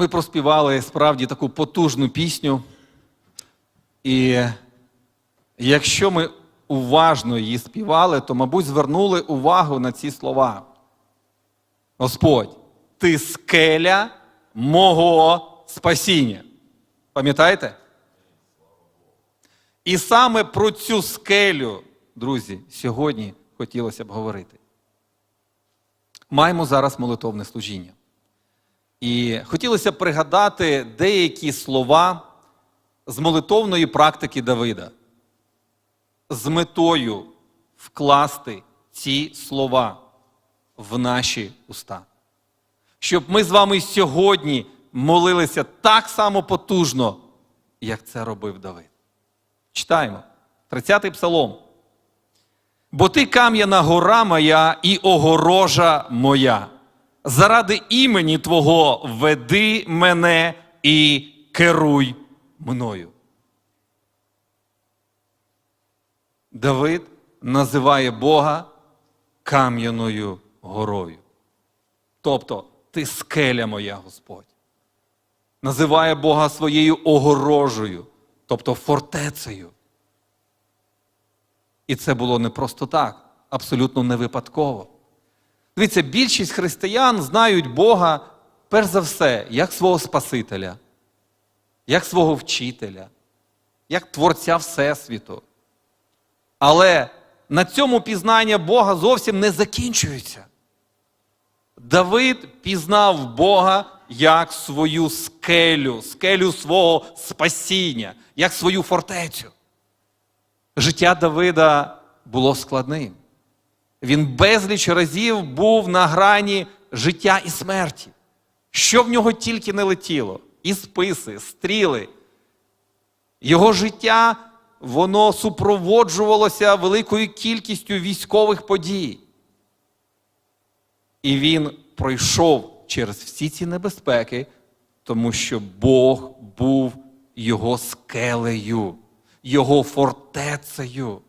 Ми проспівали справді таку потужну пісню. І якщо ми уважно її співали, то, мабуть, звернули увагу на ці слова. Господь, ти скеля мого спасіння. Пам'ятаєте? І саме про цю скелю, друзі, сьогодні хотілося б говорити. Маємо зараз молитовне служіння. І хотілося пригадати деякі слова з молитовної практики Давида, з метою вкласти ці слова в наші уста. Щоб ми з вами сьогодні молилися так само потужно, як це робив Давид. Читаємо. 30-й псалом. Бо ти кам'яна гора моя і огорожа моя. Заради імені Твого веди мене і керуй мною. Давид називає Бога кам'яною горою. Тобто, ти скеля моя, Господь. Називає Бога своєю огорожею, тобто фортецею. І це було не просто так, абсолютно не випадково. Дивіться, більшість християн знають Бога перш за все, як свого Спасителя, як свого вчителя, як Творця Всесвіту. Але на цьому пізнання Бога зовсім не закінчується. Давид пізнав Бога як свою скелю, скелю свого спасіння, як свою фортецю. Життя Давида було складним. Він безліч разів був на грані життя і смерті. Що в нього тільки не летіло: і списи, стріли. Його життя воно супроводжувалося великою кількістю військових подій. І він пройшов через всі ці небезпеки, тому що Бог був його скелею, його фортецею.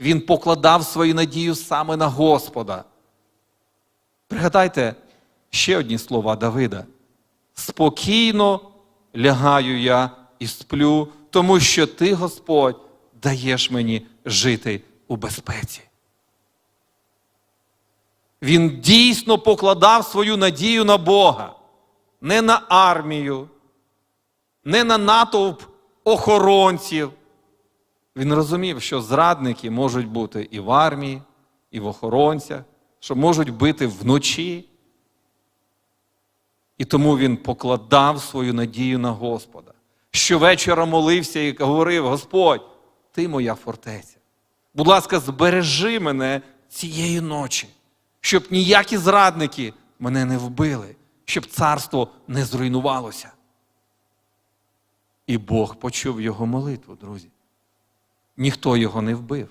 Він покладав свою надію саме на Господа. Пригадайте ще одні слова Давида. Спокійно лягаю я і сплю, тому що ти, Господь, даєш мені жити у безпеці. Він дійсно покладав свою надію на Бога, не на армію, не на натовп охоронців. Він розумів, що зрадники можуть бути і в армії, і в охоронцях, що можуть бити вночі. І тому він покладав свою надію на Господа. Щовечора молився і говорив: Господь, ти моя фортеця. Будь ласка, збережи мене цієї ночі, щоб ніякі зрадники мене не вбили, щоб царство не зруйнувалося. І Бог почув його молитву, друзі. Ніхто його не вбив.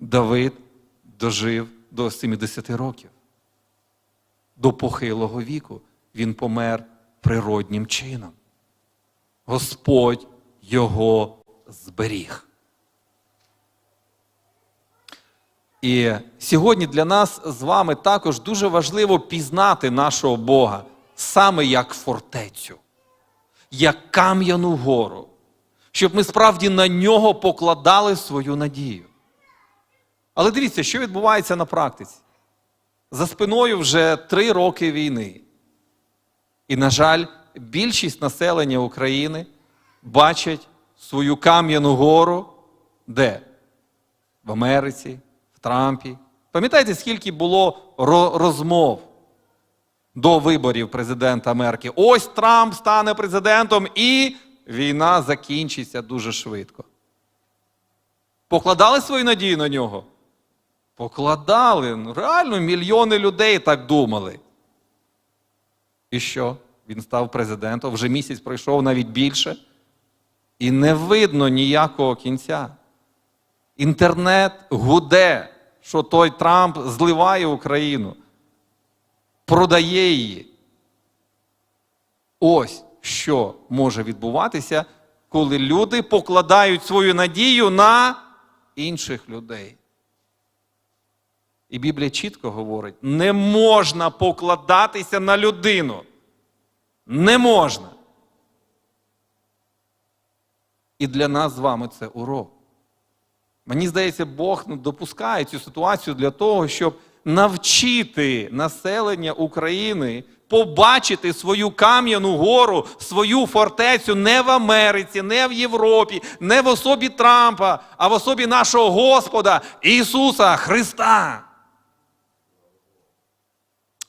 Давид дожив до 70 років. До похилого віку він помер природнім чином. Господь його зберіг. І сьогодні для нас з вами також дуже важливо пізнати нашого Бога саме як фортецю, як кам'яну гору, щоб ми справді на нього покладали свою надію. Але дивіться, що відбувається на практиці. За спиною вже три роки війни. І, на жаль, більшість населення України бачать свою кам'яну гору де? В Америці, в Трампі. Пам'ятаєте, скільки було розмов до виборів президента Америки? Ось Трамп стане президентом і війна закінчиться дуже швидко. Покладали свою надію на нього? Покладали. Ну, реально, мільйони людей так думали. І що? Він став президентом, вже місяць пройшов навіть більше. І не видно ніякого кінця. Інтернет гуде, що той Трамп зливає Україну, продає її. Ось що може відбуватися, коли люди покладають свою надію на інших людей. І Біблія чітко говорить: не можна покладатися на людину. не можна. І для нас з вами це урок. Мені здається, Бог ну, допускає цю ситуацію для того, щоб навчити населення України побачити свою кам'яну гору, свою фортецю не в Америці, не в Європі, не в особі Трампа, а в особі нашого Господа Ісуса Христа.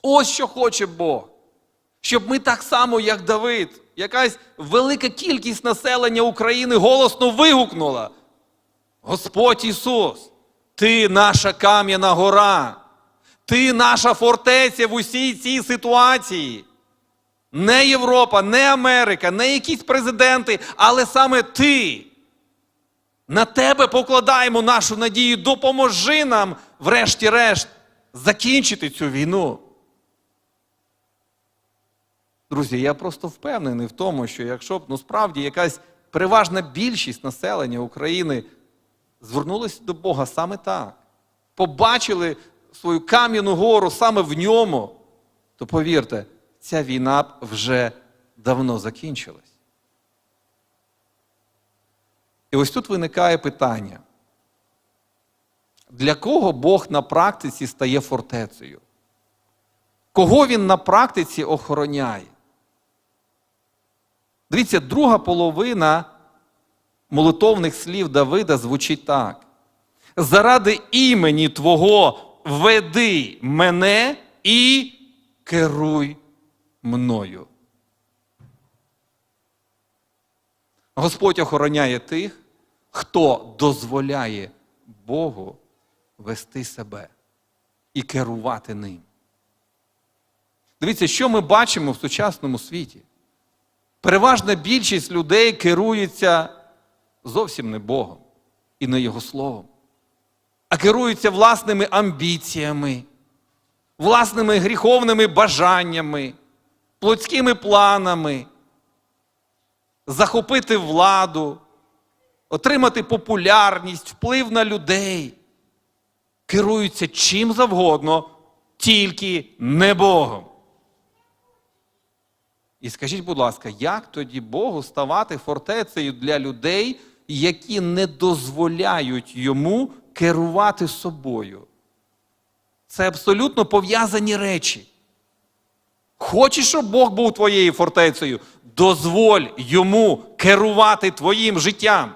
Ось що хоче Бог. Щоб ми так само, як Давид, якась велика кількість населення України голосно вигукнула. Господь Ісус, Ти наша кам'яна гора, Ти наша фортеця в усій цій ситуації. Не Європа, не Америка, не якісь президенти, але саме Ти. На Тебе покладаємо нашу надію. Допоможи нам, врешті-решт, закінчити цю війну. Друзі, я просто впевнений в тому, що якщо б ну, справді якась переважна більшість населення України звернулися до Бога саме так, побачили свою кам'яну гору саме в ньому, то повірте, ця війна б вже давно закінчилась. І ось тут виникає питання: для кого Бог на практиці стає фортецею? Кого він на практиці охороняє? Дивіться, друга половина молитовних слів Давида звучить так. Заради імені Твого веди мене і керуй мною. Господь охороняє тих, хто дозволяє Богу вести себе і керувати ним. Дивіться, що ми бачимо в сучасному світі. Переважна більшість людей керується зовсім не Богом і не Його Словом, а керуються власними амбіціями, власними гріховними бажаннями, плотськими планами, захопити владу, отримати популярність, вплив на людей. Керуються чим завгодно, тільки не Богом. І скажіть, будь ласка, як тоді Богу ставати фортецею для людей, які не дозволяють йому керувати собою? Це абсолютно пов'язані речі. Хочеш, щоб Бог був твоєю фортецею? Дозволь йому керувати твоїм життям.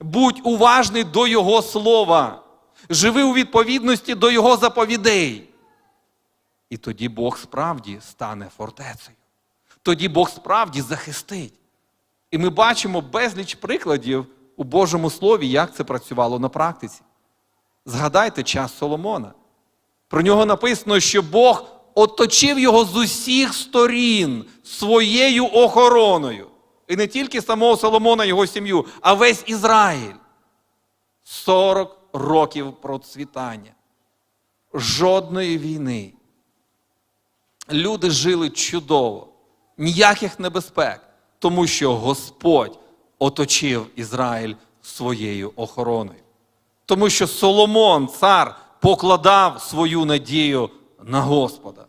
Будь уважний до Його слова. Живи у відповідності до Його заповідей. І тоді Бог справді стане фортецею тоді Бог справді захистить. І ми бачимо безліч прикладів у Божому Слові, як це працювало на практиці. Згадайте час Соломона. Про нього написано, що Бог оточив його з усіх сторін своєю охороною. І не тільки самого Соломона, його сім'ю, а весь Ізраїль. 40 років процвітання. Жодної війни. Люди жили чудово ніяких небезпек, тому що Господь оточив Ізраїль своєю охороною. Тому що Соломон, цар, покладав свою надію на Господа,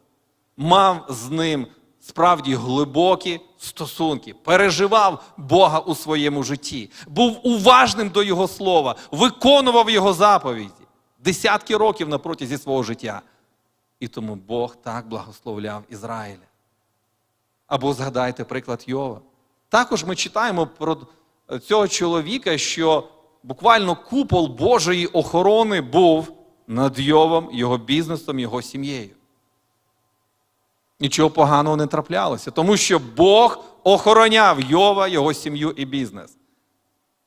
мав з ним справді глибокі стосунки, переживав Бога у своєму житті, був уважним до Його слова, виконував Його заповіді десятки років на протязі свого життя. І тому Бог так благословляв Ізраїля. Або згадайте приклад Йова. Також ми читаємо про цього чоловіка, що буквально купол Божої охорони був над Йовом, його бізнесом, його сім'єю. Нічого поганого не траплялося, тому що Бог охороняв Йова, його сім'ю і бізнес.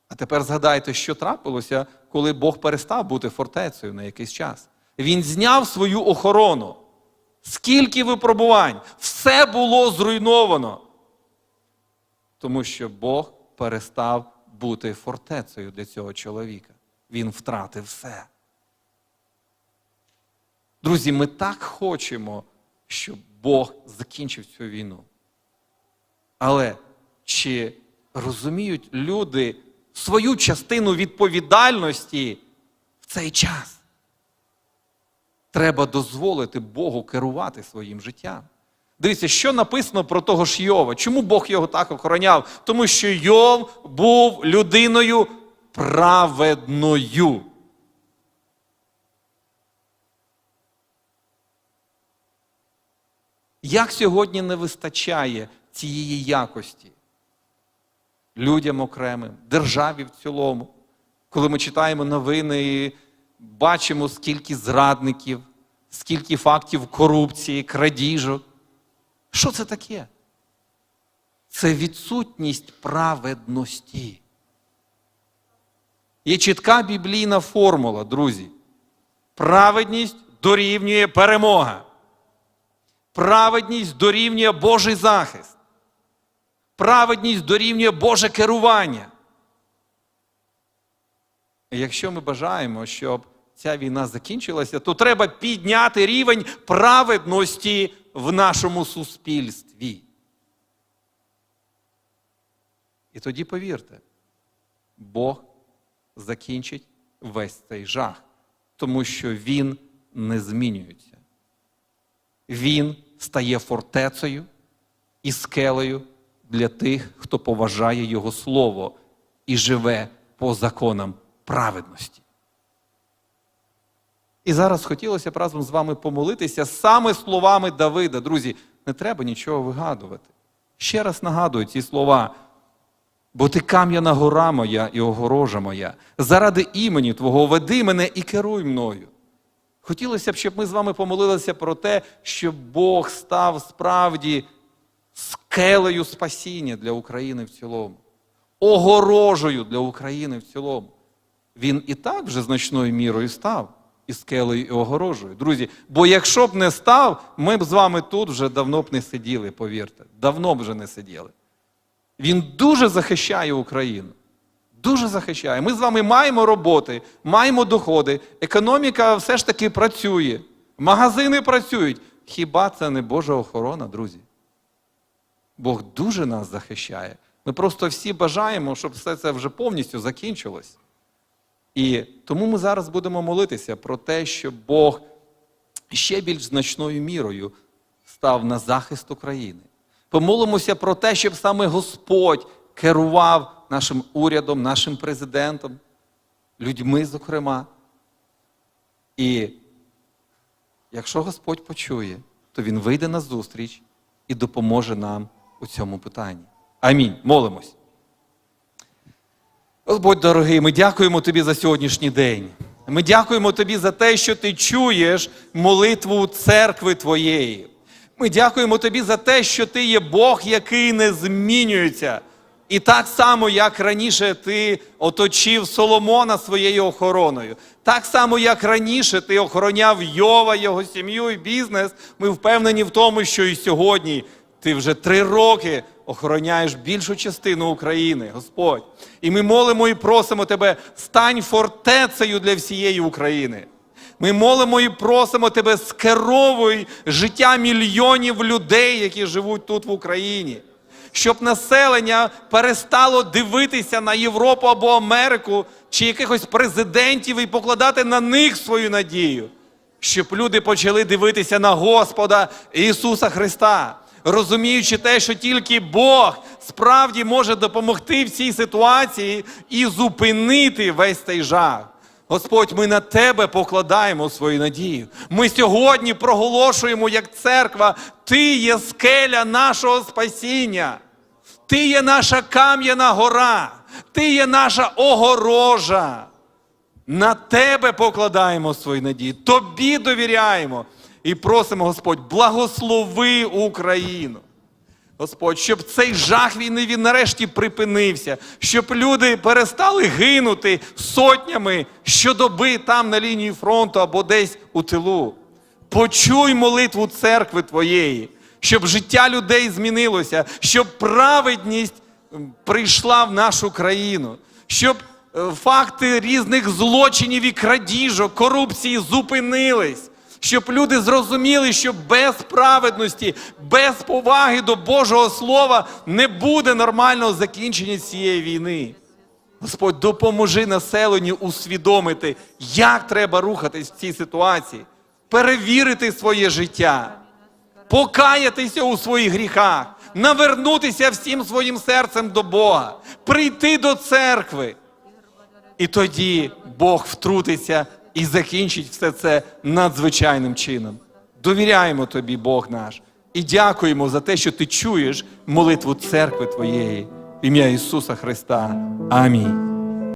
А тепер згадайте, що трапилося, коли Бог перестав бути фортецею на якийсь час. Він зняв свою охорону. Скільки випробувань, все було зруйновано. Тому що Бог перестав бути фортецею для цього чоловіка. Він втратив все. Друзі, ми так хочемо, щоб Бог закінчив цю війну. Але чи розуміють люди свою частину відповідальності в цей час? Треба дозволити Богу керувати своїм життям. Дивіться, що написано про того ж Йова. Чому Бог його так охороняв? Тому що Йов був людиною праведною. Як сьогодні не вистачає цієї якості людям окремим, державі в цілому, коли ми читаємо новини і бачимо, скільки зрадників, скільки фактів корупції, крадіжок. Що це таке? Це відсутність праведності. Є чітка біблійна формула, друзі. Праведність дорівнює перемога. Праведність дорівнює Божий захист. Праведність дорівнює Боже керування. І якщо ми бажаємо, щоб ця війна закінчилася, то треба підняти рівень праведності в нашому суспільстві. І тоді повірте, Бог закінчить весь цей жах, тому що Він не змінюється. Він стає фортецею і скелею для тих, хто поважає Його Слово і живе по законам праведності. І зараз хотілося б разом з вами помолитися саме словами Давида. Друзі, не треба нічого вигадувати. Ще раз нагадую ці слова. Бо ти кам'яна гора моя і огорожа моя, заради імені Твого веди мене і керуй мною. Хотілося б, щоб ми з вами помолилися про те, щоб Бог став справді скелею спасіння для України в цілому, огорожею для України в цілому. Він і так вже значною мірою став і скелею, і огорожею. Друзі, бо якщо б не став, ми б з вами тут вже давно б не сиділи, повірте. Давно б вже не сиділи. Він дуже захищає Україну. Дуже захищає. Ми з вами маємо роботи, маємо доходи. Економіка все ж таки працює. Магазини працюють. Хіба це не Божа охорона, друзі? Бог дуже нас захищає. Ми просто всі бажаємо, щоб все це вже повністю закінчилось. І тому ми зараз будемо молитися про те, щоб Бог ще більш значною мірою став на захист України. Помолимося про те, щоб саме Господь керував нашим урядом, нашим президентом, людьми, зокрема. І якщо Господь почує, то Він вийде на зустріч і допоможе нам у цьому питанні. Амінь. Молимось. Господь дорогий, ми дякуємо Тобі за сьогоднішній день. Ми дякуємо Тобі за те, що Ти чуєш молитву церкви Твоєї. Ми дякуємо Тобі за те, що Ти є Бог, який не змінюється. І так само, як раніше ти оточив Соломона своєю охороною, так само, як раніше ти охороняв Йова, його сім'ю і бізнес, ми впевнені в тому, що і сьогодні ти вже три роки охороняєш більшу частину України, Господь. І ми молимо і просимо тебе, стань фортецею для всієї України. Ми молимо і просимо тебе, скеровуй життя мільйонів людей, які живуть тут в Україні. Щоб населення перестало дивитися на Європу або Америку чи якихось президентів і покладати на них свою надію, щоб люди почали дивитися на Господа Ісуса Христа, розуміючи те, що тільки Бог справді може допомогти в цій ситуації і зупинити весь цей жах. Господь, ми на Тебе покладаємо свою надію. Ми сьогодні проголошуємо як церква, Ти є скеля нашого спасіння. Ти є наша кам'яна гора, Ти є наша огорожа. На Тебе покладаємо свої надії, Тобі довіряємо і просимо, Господь, благослови Україну. Господь, щоб цей жах війни він нарешті припинився, щоб люди перестали гинути сотнями щодоби там на лінії фронту або десь у тилу. Почуй молитву церкви Твоєї, щоб життя людей змінилося, щоб праведність прийшла в нашу країну, щоб е, факти різних злочинів і крадіжок, корупції зупинились щоб люди зрозуміли, що без праведності, без поваги до Божого Слова не буде нормального закінчення цієї війни. Господь, допоможи населенню усвідомити, як треба рухатись в цій ситуації, перевірити своє життя, покаятися у своїх гріхах, навернутися всім своїм серцем до Бога, прийти до церкви. І тоді Бог втрутиться і закінчить все це надзвичайним чином. Довіряємо тобі, Бог наш, і дякуємо за те, що ти чуєш молитву церкви Твоєї. В ім'я Ісуса Христа. Амінь.